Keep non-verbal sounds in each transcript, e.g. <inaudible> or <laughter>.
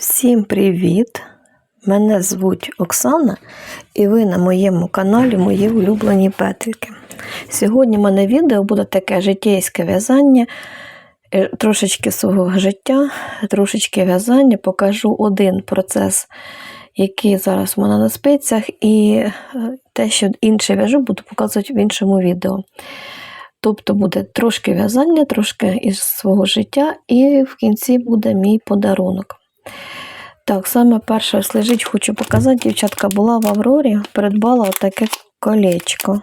Всім привіт! Мене звуть Оксана, і ви на моєму каналі Мої улюблені петельки. Сьогодні в мене відео буде таке життєйське в'язання, е, трошечки свого життя, трошечки в'язання. Покажу один процес, який зараз в мене на спицях, і е, те, що інше в'яжу, буду показувати в іншому відео. Тобто буде трошки в'язання, трошки із свого життя, і в кінці буде мій подарунок. Так, саме перше ось лежить, хочу показати, дівчатка була в Аврорі, придбала таке колечко.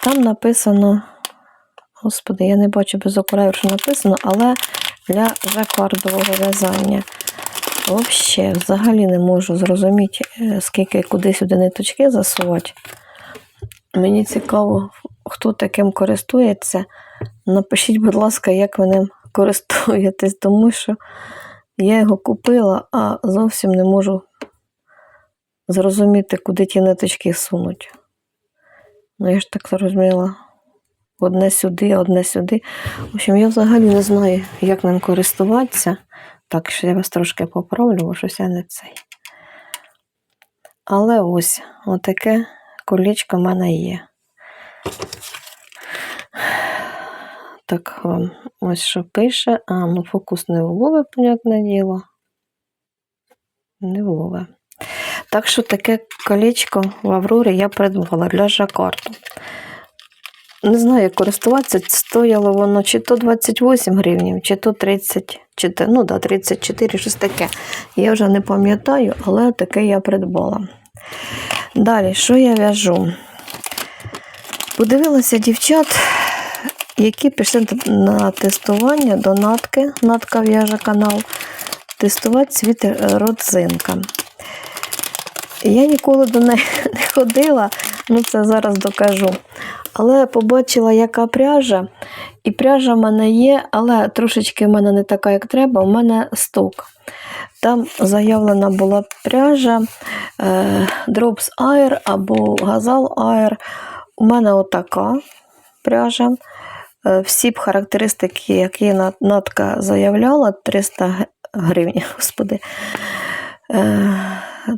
Там написано, господи, я не бачу без окулярів, що написано, але для жакардового в'язання. Взагалі, взагалі не можу зрозуміти, е, скільки куди сюди ниточки засувати. Мені цікаво, хто таким користується. Напишіть, будь ласка, як ви ним користуєтесь, тому що я його купила, а зовсім не можу зрозуміти, куди ті ниточки сунуть. Ну, я ж так зрозуміла. Одне сюди, одне сюди. В общем, я взагалі не знаю, як ним користуватися. Так що я вас трошки поправлю, бо щось я не цей. Але ось, отаке колечко в мене є. Так, ось що пише. А, ну фокус не влове, понятне діло. Не влове. Так що таке колечко в Аврорі я придбала для жакарду. Не знаю, як користуватися, стояло воно чи то 28 гривень, чи то 30, чи то, ну да, 34, щось таке. Я вже не пам'ятаю, але таке я придбала. Далі, що я в'яжу? Подивилася дівчат, які пішли на тестування до натки, натка в'яже канал, тестувати світ родзинка. Я ніколи до неї <laughs> не ходила, ну це зараз докажу. Але побачила, яка пряжа, і пряжа в мене є, але трошечки в мене не така, як треба, у мене сток. Там заявлена була пряжа е, Drops Air або Gazal Air. У мене отака пряжа. Е, Всі б характеристики, які натка заявляла, 300 гривень, <laughs> господи, е,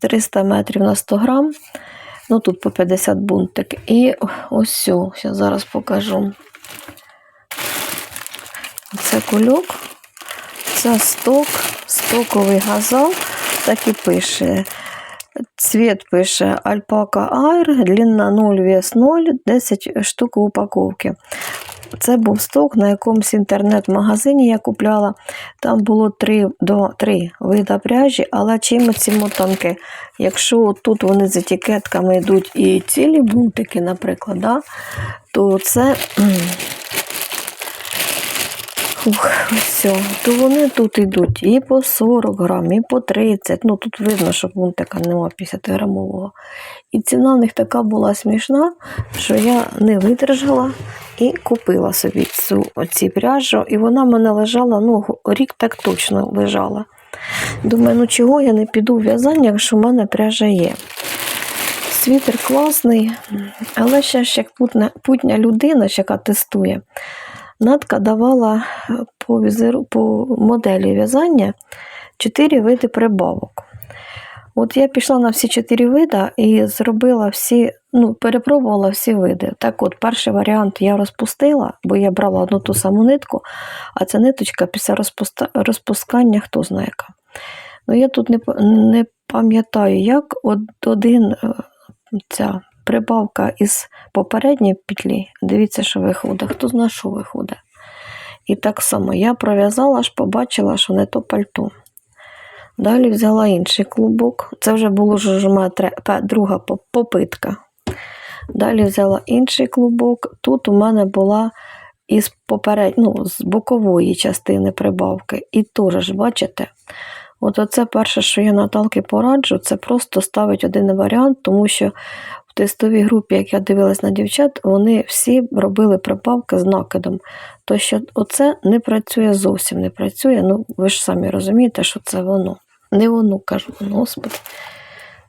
300 метрів на 100 грам. Ну, тут по 50 бунтик. І ось все, зараз покажу. Це кульок, це сток, стоковий газал, так і пише. Цвіт пише Альпака Айр, длина 0, вес 0, 10 штук в упаковці. Це був сток на якомусь інтернет-магазині я купляла. Там було три, до, три вида пряжі, але чим ці мотанки? Якщо тут вони з етикетками йдуть і цілі бунтики, наприклад, да, то це Ух, все, то вони тут йдуть і по 40 грам, і по 30. Ну тут видно, що бунтика нема 50 грамового. І ціна в них така була смішна, що я не видержала і купила собі цю оці пряжу. І вона в мене лежала, ну, рік так точно лежала. Думаю, ну чого я не піду в в'язання, якщо в мене пряжа є. Світер класний, але ще ж як путня, путня людина, яка тестує. Надка давала по візеру, по моделі в'язання 4 види прибавок. От я пішла на всі 4 види і зробила всі, ну, перепробувала всі види. Так от, перший варіант я розпустила, бо я брала одну ту саму нитку, а ця ниточка після розпуста, розпускання хто знає яка. Ну, я тут не, не пам'ятаю, як один е, ця прибавка із попередньої петлі. Дивіться, що виходить. Хто знає, що виходить. І так само я пров'язала, аж побачила, що не то пальто. Далі взяла інший клубок. Це вже була вже моя друга попитка. Далі взяла інший клубок. Тут у мене була із поперед... ну, з бокової частини прибавки. І теж ж, бачите, от оце перше, що я Наталки пораджу, це просто ставить один варіант, тому що тестовій групі, як я дивилась на дівчат, вони всі робили прибавки з накидом. То що оце не працює зовсім не працює. Ну, ви ж самі розумієте, що це воно. Не воно кажу, господи.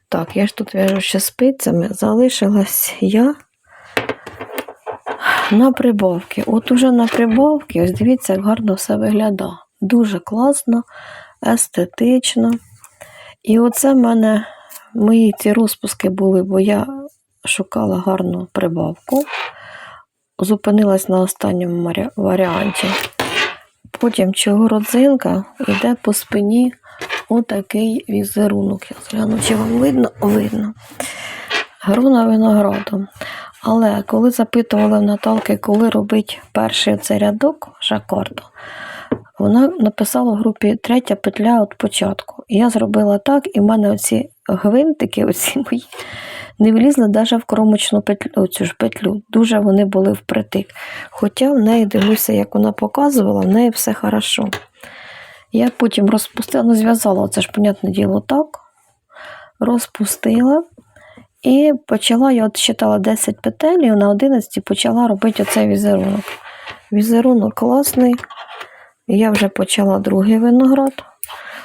Так, я ж тут в'яжу ще спицями, залишилась я на прибавки. От уже на прибавки, ось дивіться, як гарно все виглядає. Дуже класно. естетично. І оце в мене мої ці розпуски були, бо я шукала гарну прибавку. Зупинилась на останньому варіанті. Потім чого родзинка йде по спині отакий візерунок. Я згляну, чи вам видно? Видно. Груна виноградом. Але коли запитували в Наталки, коли робить перший цей рядок жакарду, вона написала в групі третя петля від початку. Я зробила так, і в мене оці гвинтики, оці мої, не влізли навіть в кромочну петлю, оцю ж петлю. Дуже вони були впритик. Хоча в неї дивлюся, як вона показувала, в неї все хорошо. Я потім розпустила, ну зв'язала, це ж, понятне діло, так. Розпустила. І почала, я от считала 10 петель, і на 11 почала робити оцей візерунок. Візерунок класний. Я вже почала другий виноград,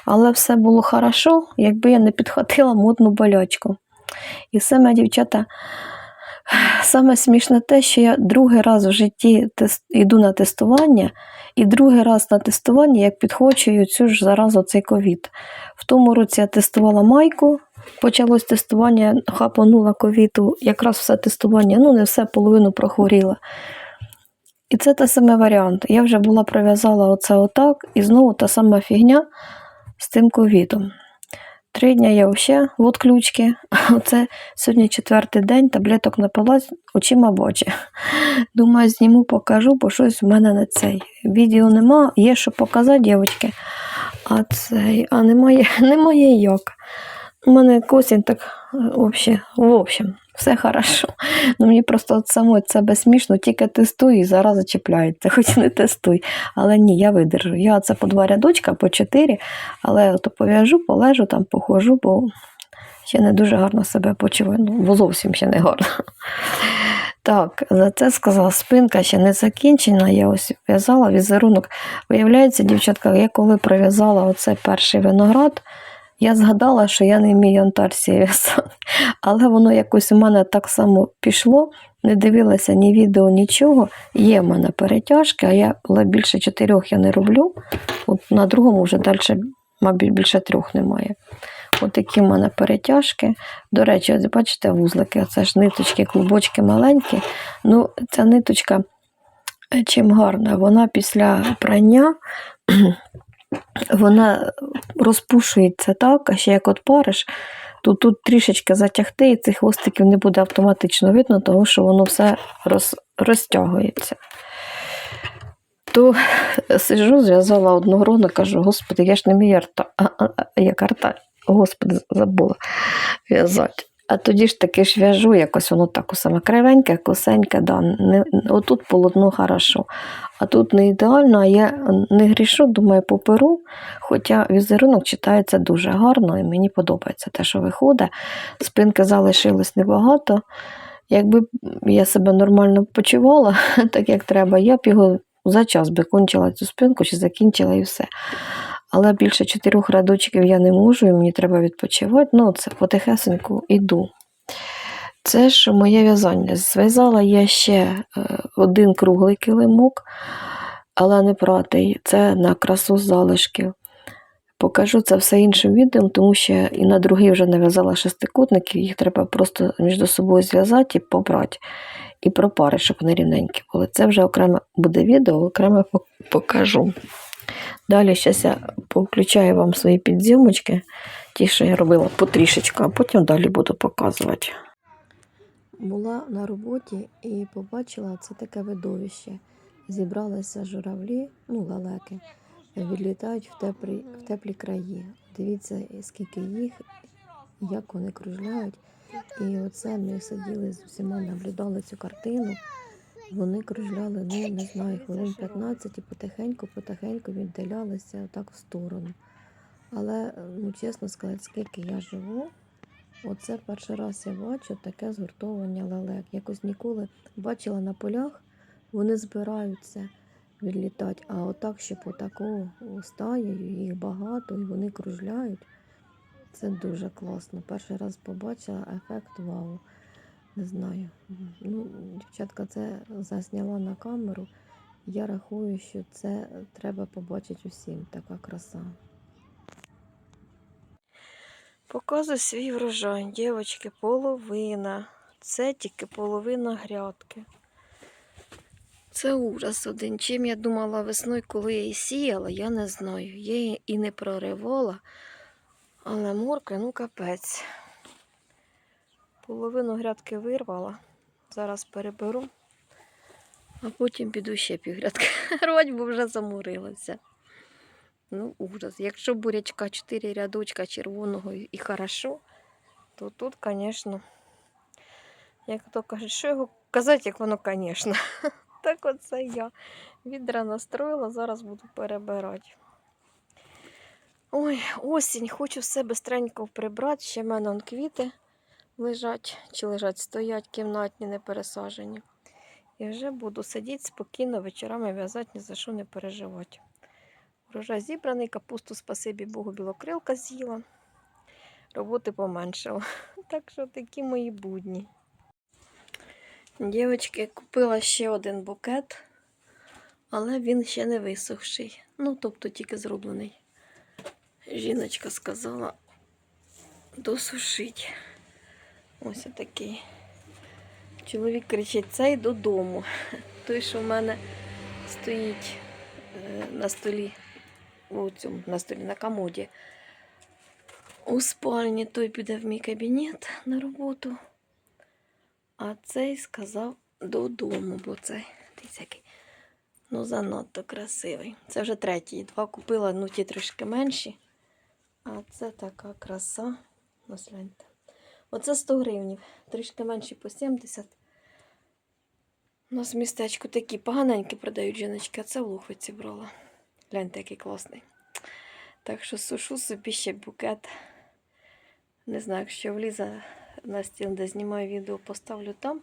але все було хорошо, якби я не підхватила модну болячку. І саме, дівчата, саме смішне те, що я другий раз в житті йду на тестування, і другий раз на тестування, як підхочую цю ж заразу цей ковід. В тому році я тестувала майку, почалось тестування, хапанула ковіду, якраз все тестування, ну не все, половину прохворіла. І це той самий варіант. Я вже була прив'язала оце отак, і знову та сама фігня з тим ковідом. Три дні я взагалі в отключці. Оце сьогодні четвертий день, таблеток напилась, очима бачу. Думаю, зніму, покажу, бо щось в мене не цей. Відео нема, є що показати, дівчатки. А цей, а немає, <laughs> немає як. У мене косінь так, е, в общем, все хорошо. Ну, мені просто от самой це безсмішно, тільки тестую і зараз зачіпляється, хоч не тестуй. Але ні, я видержу. Я це по два рядочка, по чотири, але то пов'яжу, полежу, там похожу, бо ще не дуже гарно себе почуваю. Ну, бо зовсім ще не гарно. Так, за це сказала, спинка ще не закінчена. Я ось в'язала візерунок. Виявляється, дівчатка, я коли прив'язала оцей перший виноград, я згадала, що я не антарсії в'язати. <laughs> Але воно якось у мене так само пішло, не дивилася ні відео, нічого. Є в мене перетяжки, а я більше чотирьох я не роблю. От на другому вже далі, мабуть, більше трьох немає. От такі в мене перетяжки. До речі, ось бачите, вузлики, це ж ниточки, клубочки маленькі. Ну, ця ниточка е, чим гарна, вона після прання <clears throat> вона розпушується так, а ще як от париш, то тут трішечки затягти, і цих хвостиків не буде автоматично видно, тому що воно все роз, розтягується. То сижу, зв'язала одногрудно, кажу, господи, я ж не вмію арта, як арта, господи, забула в'язати. А тоді ж таки ж в'яжу, якось воно так саме кривеньке, косеньке, да, не, отут полотно хорошо. А тут не ідеально, а я не грішу, думаю, поперу. Хоча візерунок читається дуже гарно і мені подобається те, що виходить. Спинки залишилось небагато. Якби я себе нормально почувала, <laughs> так як треба, я б його за час би кончила цю спинку чи закінчила і все. Але більше чотирьох рядочків я не можу, і мені треба відпочивати. Ну, це потихесеньку іду. Це ж моє в'язання. Зв'язала я ще е, один круглий килимок, але не пратий. Це на красу залишків. Покажу це все іншим відео, тому що і на другий вже нав'язала шестикутників, їх треба просто між собою зв'язати і побрати. І пропари, щоб вони рівненькі були. Це вже окремо буде відео, окремо <laughs> покажу. Далі зараз я повключаю вам свої підзйомочки, ті, що я робила потрішечку, а потім далі буду показувати. Була на роботі і побачила це таке видовище. Зібралися журавлі, ну, лелеки, відлітають в теплі, в теплі краї. Дивіться, скільки їх, як вони кружляють. І оце ми сиділи з усіма, наблюдали цю картину. Вони кружляли, ну не знаю, хвилин 15 і потихеньку, потихеньку віддалялися отак в сторону. Але, ну чесно сказати, скільки я живу, оце перший раз я бачу таке згуртовування лелек. Якось ніколи бачила на полях, вони збираються відлітати, а отак, щоб отако стаєю, їх багато, і вони кружляють. Це дуже класно. Перший раз побачила ефект вау. Не знаю. Ну, дівчатка це засняла на камеру. Я рахую, що це треба побачити усім, така краса. Показую свій врожай. Дівчатки, половина. Це тільки половина грядки. Це ужас один. Чим я думала весною, коли я її сіяла, я не знаю. Я її і не проривала, але морква, ну капець. Половину грядки вирвала. Зараз переберу, а потім піду ще півгрядки. <laughs> Рвать, бо вже замурилася. Ну, ужас. Якщо бурячка 4 рядочка червоного і хорошо, то тут, звісно, як то кажуть, що його казати, як воно, звісно. <laughs> Так оце я. Відра настроїла, зараз буду перебирати. Ой, осінь, хочу все бистренько прибрати. Ще в мене квіти лежать, чи лежать, стоять кімнатні, не пересажені. І вже буду сидіти спокійно вечорами в'язати, ні за що не переживати. Урожай зібраний, капусту, спасибі Богу, білокрилка з'їла. Роботи поменшало. <laughs> Так що такі мої будні. Дівчатки, купила ще один букет, але він ще не висохший. Ну, тобто тільки зроблений. Жіночка сказала досушить. Ось такий. Чоловік кричить, цей додому. <laughs> Той, що в мене стоїть е, на столі, у цьому, на столі, на комоді. У спальні той піде в мій кабінет на роботу. А цей сказав додому, бо цей який, ну, занадто красивий. Це вже третій. Два купила, ну ті трішки менші. А це така краса. Ось гляньте. Оце 100 гривнів. Трішки менші по 70. У нас в містечку такі поганенькі продають жіночки, а це в Лухвиці брала. Гляньте, який класний. Так що сушу собі ще букет. Не знаю, якщо влізе на стіл, де знімаю відео, поставлю там,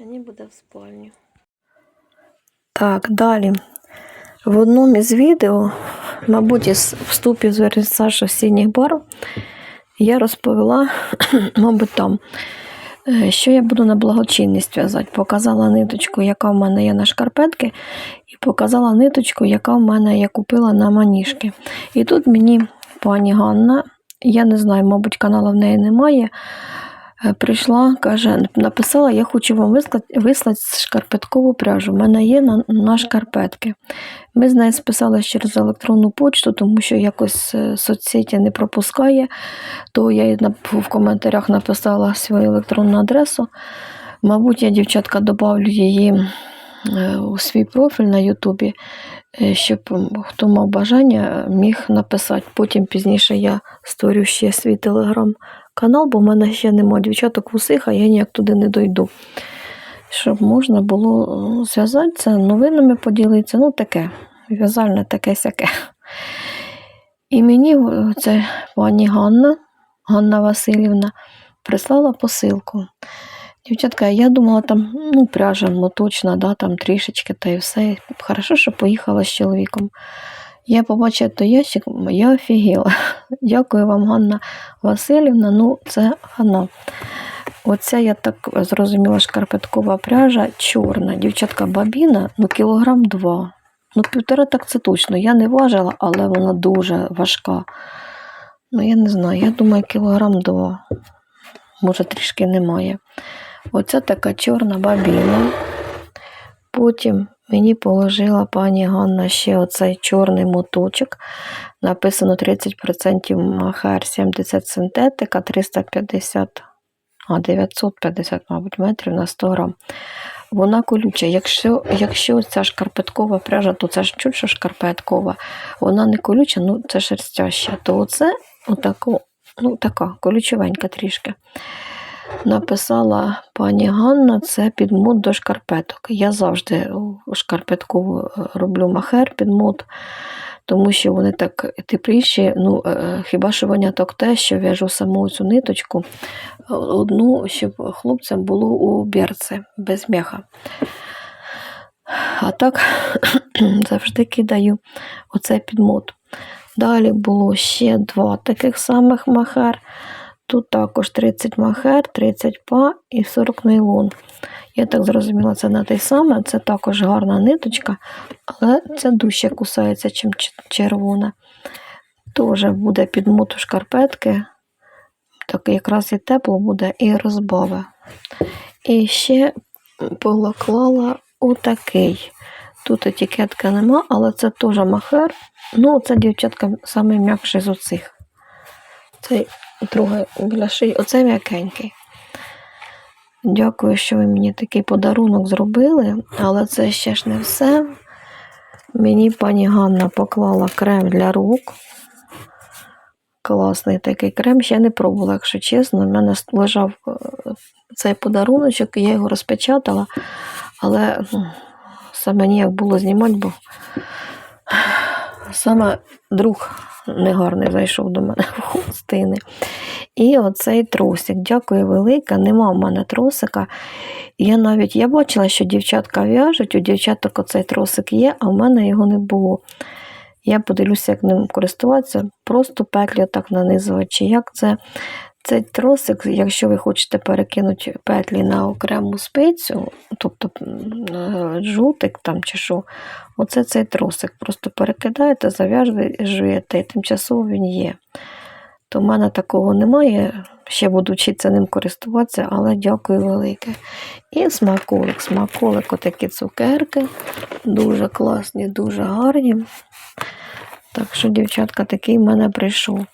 а буде в спальню. Так, далі. В одному із відео, мабуть, із вступів з вернісаж осінніх барв, я розповіла, <clears throat> мабуть, там, е, що я буду на благочинність в'язати. Показала ниточку, яка в мене є на шкарпетки, і показала ниточку, яка в мене я купила на маніжки. І тут мені пані Ганна, я не знаю, мабуть, каналу в неї немає. Е, Прийшла, каже, написала, я хочу вам вислати, вислати шкарпеткову пряжу. У мене є на, на шкарпетки. Ми з нею списалися через електронну почту, тому що якось е, соцсеті не пропускає, то я їй в коментарях написала свою електронну адресу. Мабуть, я, дівчатка, добавлю її е, у свій профіль на Ютубі, щоб хто мав бажання, міг написати. Потім пізніше я створю ще свій телеграм-канал, бо в мене ще немає дівчаток в усіх, а я ніяк туди не дойду. Щоб можна було е, зв'язатися, новинами поділитися, ну таке, в'язальне таке сяке. І мені е, це пані Ганна, Ганна Васильівна, прислала посилку. Дівчатка, я думала, там ну, пряжа моточна, да, там трішечки та і все. Хорошо, що поїхала з чоловіком. Я побачила той ящик, я офігіла. <laughs> Дякую вам, Ганна Васильівна. Ну, це Ганна. Оця, я так зрозуміла, шкарпеткова пряжа чорна. Дівчатка бабіна, ну кілограм два. Ну, півтора так це точно. Я не важила, але вона дуже важка. Ну, я не знаю, я думаю, кілограм два. Може, трішки немає. Оця така чорна бабіна. Потім мені положила пані Ганна ще оцей чорний моточок. Написано 30% махер, 70 синтетика, 350, а 950, мабуть, метрів на 100 грам. Вона колюча. Якщо, якщо ця шкарпеткова пряжа, то це ж чуть шкарпеткова, вона не колюча, ну це шерстяща, то оце отако, ну така колючевенька трішки. Написала пані Ганна, це підмот до шкарпеток. Я завжди у шкарпеткову е, роблю махер підмот, тому що вони так тепліші. Ну, е, хіба що виняток те, що в'яжу саму цю ниточку, е, одну, щоб хлопцям було у берці без м'яха. А так <clears throat> завжди кидаю оцей підмот. Далі було ще два таких самих махер. Тут також 30 махер, 30 па і 40 нейлон. Я так зрозуміла, це не те саме, це також гарна ниточка, але це дужче кусається, чим червона. Теж буде підмот у шкарпетки. так якраз і тепло буде, і розбаве. І ще поклала отакий. Тут етикетки нема, але це теж махер. Ну, це дівчатка саме м'якший з оцих. Цей другий біля шиї, оце м'якенький. Дякую, що ви мені такий подарунок зробили, але це ще ж не все. Мені пані Ганна поклала крем для рук. Класний такий крем. Ще не пробувала, якщо чесно. У мене лежав е, цей подаруночок, я його розпечатала, але ну, саме ніяк було знімати, бо саме друг негарний зайшов до мене <laughs> в гостини. І оцей трусик. Дякую велике. Нема в мене трусика. Я навіть я бачила, що дівчатка в'яжуть, у дівчаток оцей трусик є, а в мене його не було. Я подивлюся, як ним користуватися, просто петлі так нанизувати. Як це цей тросик, якщо ви хочете перекинути петлі на окрему спицю, тобто жутик там чи що, оце цей тросик. Просто перекидаєте, зав'яжуєте, і тимчасово він є. То в мене такого немає. Ще буду вчитися ним користуватися, але дякую велике. І смаколик. Смаколик, отакі цукерки. Дуже класні, дуже гарні. Так що, дівчатка, такий в мене прийшов.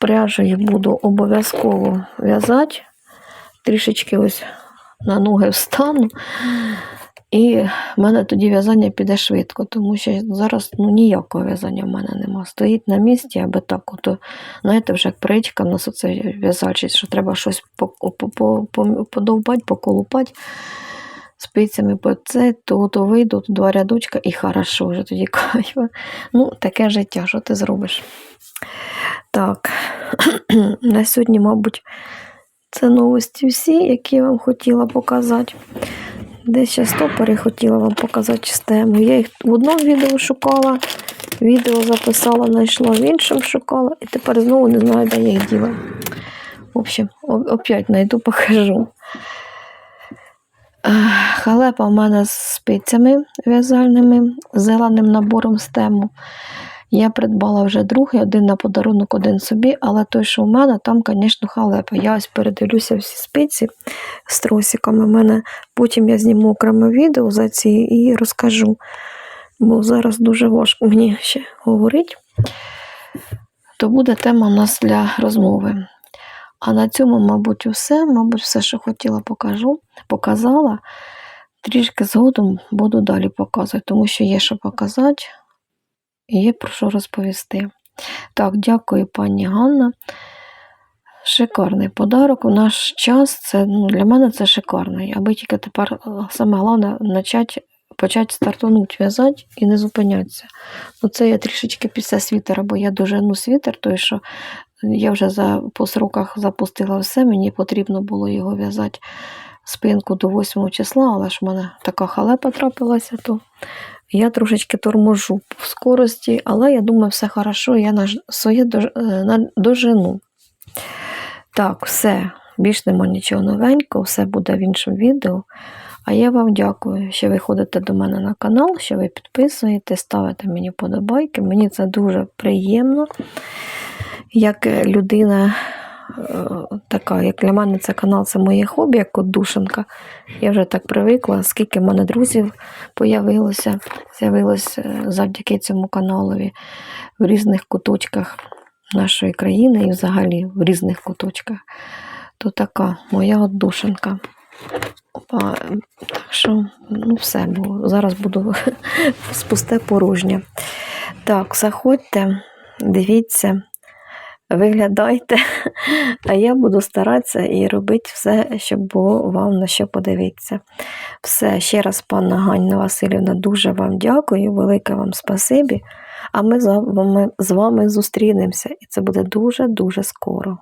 Пряжу я буду обов'язково в'язати. Трішечки ось на ноги встану. І в мене тоді в'язання піде швидко, тому що зараз ну, ніякого в'язання в мене нема. Стоїть на місці, аби так, ото, знаєте, вже як притчка в нас оце в'язальщик, що треба щось по- по- по- по- подовбати, поколупати спицями по це, то, то вийду, то два рядочка і хорошо, вже тоді <laughs> кайф. Ну, таке життя, що ти зробиш? Так, <clears throat> на сьогодні, мабуть, це новості всі, які я вам хотіла показати. Десь ще стопори хотіла вам показати з тему. Я їх в одному відео шукала, відео записала, знайшла, в іншому шукала, і тепер знову не знаю, де я їх діла. В общем, опять знайду, <laughs> покажу. Халепа в мене з спицями в'язальними, з зеленим набором з тему. Я придбала вже другий, один на подарунок, один собі, але той, що в мене, там, звісно, халепа. Я ось передивлюся всі спиці з тросиками. Мене потім я зніму окреме відео за ці і розкажу. Бо зараз дуже важко мені ще говорити. То буде тема у нас для розмови. А на цьому, мабуть, все. Мабуть, все, що хотіла, покажу, показала. Трішки згодом буду далі показувати, тому що є що показати є про що розповісти. Так, дякую, пані Ганна. Шикарний подарок. У наш час це ну, для мене це шикарний. Аби тільки тепер е, саме головне почати, почати стартануть в'язати і не зупинятися. Ну, це я трішечки після світера, бо я дожену світер, той що я вже за, по сроках запустила все, мені потрібно було його в'язати спинку до 8 числа, але ж в мене така халепа трапилася, то я трошечки торможу в скорості, але я думаю, все хорошо, я своє е, на- дожену. Так, все. Більш нема нічого новенького, все буде в іншому відео. А я вам дякую, що ви ходите до мене на канал, що ви підписуєте, ставите мені подобайки. Мені це дуже приємно. Як людина така, як для мене це канал, це моє хобі, як от душенка. Я вже так привикла, скільки в мене друзів появилося, з'явилось е, завдяки цьому каналові в різних куточках нашої країни і взагалі в різних куточках. То така моя от душенка. А, так що, ну все, бо зараз буду <laughs> спусте порожнє. Так, заходьте, дивіться, виглядайте, а я буду старатися і робити все, щоб було вам на що подивитися. Все, ще раз, пана Ганна Васильівна, дуже вам дякую, велике вам спасибі. А ми з вами, з вами зустрінемося, і це буде дуже-дуже скоро.